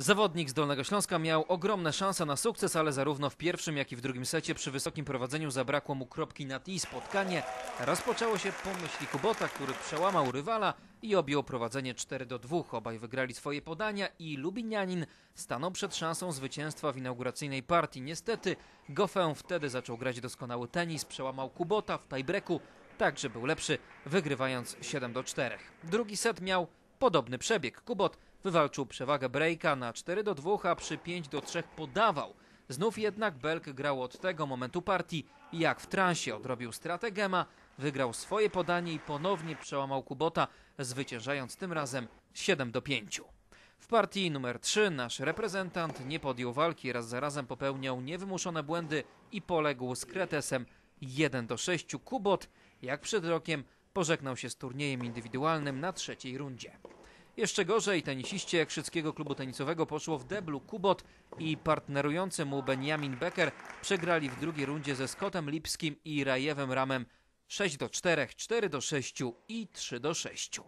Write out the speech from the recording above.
Zawodnik z Dolnego Śląska miał ogromne szanse na sukces, ale zarówno w pierwszym, jak i w drugim secie przy wysokim prowadzeniu zabrakło mu kropki nad i. Spotkanie rozpoczęło się po myśli Kubota, który przełamał rywala i objął prowadzenie 4 do 2. Obaj wygrali swoje podania i Lubinianin stanął przed szansą zwycięstwa w inauguracyjnej partii. Niestety Goffin wtedy zaczął grać doskonały tenis, przełamał Kubota w tiebreaku, tak że był lepszy, wygrywając 7 do 4. Drugi set miał podobny przebieg. Kubot wywalczył przewagę breaka na 4 do 2, a przy 5 do 3 podawał. Znów jednak Belk grał od tego momentu partii jak w transie odrobił stratę Gema, wygrał swoje podanie i ponownie przełamał Kubota, zwyciężając tym razem 7 do 5. W partii numer 3 nasz reprezentant nie podjął walki, raz za razem popełniał niewymuszone błędy i poległ z Kretesem 1 do 6. Kubot, jak przed rokiem, pożegnał się z turniejem indywidualnym na trzeciej rundzie. Jeszcze gorzej tenisiście Krzyckiego Klubu Tenisowego poszło w deblu. Kubot i partnerujący mu Benjamin Becker przegrali w drugiej rundzie ze Scottem Lipskim i Rajewem Ramem 6 do 4, 4 do 6 i 3 do 6.